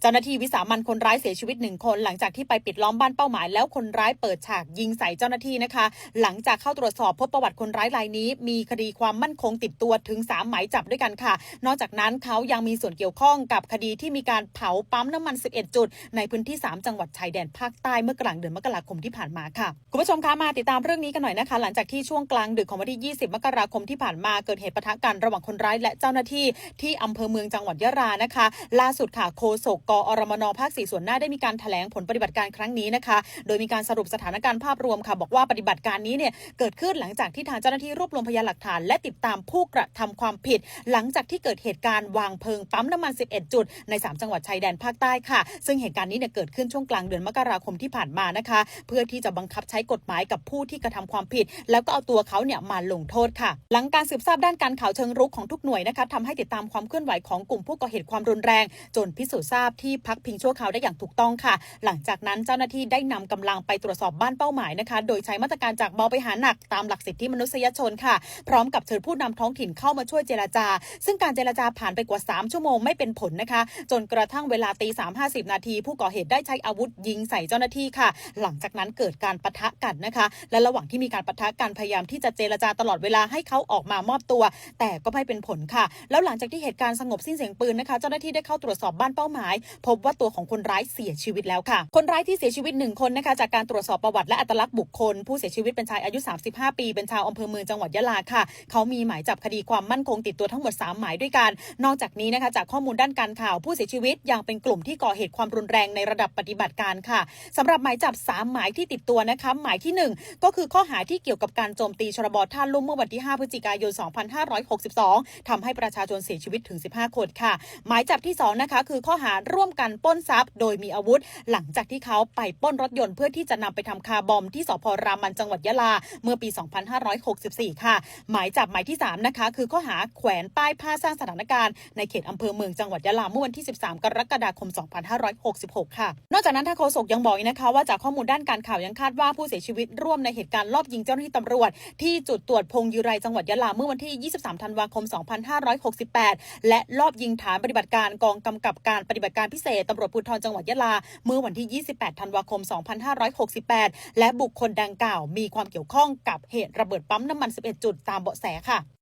เจ้าหน้าที่วิสามันคนร้ายเสียชีวิตหนึ่งคนหลังจากที่ไปปิดล้อมบ้านเป้าหมายแล้วคนร้ายเปิดฉากยิงใส่เจ้าหน้าที่นะคะ หลังจากเข้าตรวจสอบพบประวัติคนร้ายรายนี้ มีคดีความมั่นคงติดตัวถึง3หมายจับด้วยกันค่ะ นอกจากนั้นเขายังมีส่วนเกี่ยวข้องกับคดีที่มีการเผาปั๊มน้ำมัน 11 จุด ในพื้นที่ 3 จังหวัดชายแดนภาคใต้เมื่อกลางเดือนมกราคมที่ผ่านมาค่ะคุณผู้ชมคะมาติดตามเรื่องนี้กันหน่อยนะคะ หลังจากที่ช่วงกลางดึกของวันที่ 20 มกราคมที่ผ่านมาเกิดเหตุปะทะกันระหว่างคนร้ายและเจ้าหน้าที่ที่อำเภอเมืองจังหวัดยะลานะคะ ล่าสุดค่ะโฆษกกอรมนภาค4ส่วนหน้าได้มีการแถลงผลปฏิบัติการครั้งนี้นะคะ โดยมีการสรุปสถานการณ์ภาพรวมค่ะ บอกว่าปฏิบัติการนี้เนี่ยเกิดขึ้นหลังจากที่ทางเจ้าหน้าที่รวบรวมพยานหลักฐาน และติดตามผู้กระทำความผิด หลังจากที่เกิดเหตุการณ์วางเพลิงปั๊มน้ำมัน 11 จุด ใน 3 จังหวัดชายแดนภาคใต้ค่ะ ซึ่งเหตุการณ์นี้เนี่ยเกิดขึ้นช่วงกลางเดือนมกราคมที่ผ่านมานะคะ เพื่อที่จะบังคับใช้กฎหมายกับผู้ที่กระทำความผิด แล้วก็เอาตัวเขาเนี่ยมาลงโทษค่ะ หลังการสืบทราบด้านการข่าวเชิงรุกของทุกหน่วยนะคะทำให้ติดตามความเคลื่อนไหวของกลุ่มผู้ก่อเหตุความรุนแรง จนพิสูจน์ทราบที่พักพิงชั่วคราวได้อย่างถูกต้องค่ะ หลังจากนั้นเจ้าหน้าที่ได้นำกำลังไปตรวจสอบบ้านเป้าหมายนะคะ โดยใช้มาตรการจากเบาไปหาหนักตามหลักสิทธิมนุษยชนค่ะ พร้อมกับเชิญผู้นำท้องถิ่นเข้ามาช่วยเจรจา ซึ่งการเจรจาผ่านไปกว่า 3 ชั่วโมงไม่เป็นผลนะคะ จนกระทั่งเวลาตีสามห้าสิบนาที ผู้ก่อเหตุได้ใช้อาวุธยิงใส่เจ้าหน้าที่ค่ะ หลังจากนั้นเกิดการปะทะกันนะคะ และระหว่างที่มีการปะทะกันพยายามที่จะเจรจาตลอดเวลาให้เขาออกมามอบตัว แต่ก็ไม่เป็นผลค่ะ แล้วหลังจากที่เหตุการณ์สงบสิ้นเสียงปืนนะคะ เจ้าหน้าที่ได้เข้าตรวจสอบบ้านเป้าหมายพบว่าตัวของคนร้ายเสียชีวิตแล้วค่ะ คนร้ายที่เสียชีวิตหนึ่งคนนะคะจากการตรวจสอบประวัติและอัตลักษณ์บุคคล ผู้เสียชีวิตเป็นชายอายุ 35 ปี เป็นชาวอำเภอเมืองจังหวัดยะลาค่ะ เขามีหมายจับคดีความมั่นคงติดตัวทั้งหมด 3 หมายด้วยกัน นอกจากนี้นะคะจากข้อมูลด้านการข่าวผู้เสียชีวิตยังเป็นกลุ่มที่ก่อเหตุความรุนแรงในระดับปฏิบัติการค่ะสำหรับหมายจับ 3 หมายที่ติดตัวนะคะหมายที่ 1 ก็คือข้อหาที่เกี่ยวกับการโจมตีชรบท่าลุ่มเมื่อวันที่ 5 พฤศจิกายน 2562ทำให้ประชาชนเสียชีวิตถึง 15 คนค่ะ หมายจับที่2นะคะคือข้อหาร่่วมกันปล้นทรัพย์ โดยมีอาวุธ หลังจากที่เขาไปปล้นรถยนต์เพื่อที่จะนำไปทำคาร์บอมที่สพรามันจังหวัดยะลา เมื่อปี 2564 ค่ะ หมายจับหมายที่ 3 นะคะ คือข้อหาแขวนป้ายผ้าสร้างสถานการณ์ในเขตอำเภอเมืองจังหวัดยะลาเมื่อวันที่ 13 กรกฎาคม 2566 ค่ะ นอกจากนั้นทางโฆษกยังบอกอีกนะคะว่าจากข้อมูลด้านการข่าวยังคาดว่าผู้เสียชีวิตร่วมในเหตุการณ์ลอบยิงเจ้าหน้าที่ตำรวจ ที่จุดตรวจพงยูไรจังหวัดยะลาเมื่อวันที่ 23 ธันวาคม 2568 และลอบยิงฐานปฏิบัติการกองกำกับการปฏิบัติการการพิเศษตำรวจภูธรจังหวัดยะลา เมื่อวันที่ 28 ธันวาคม 2568 และบุคคลดังกล่าวมีความเกี่ยวข้องกับเหตุระเบิดปั๊มน้ำมัน 11 จุดตามเบาะแสค่ะ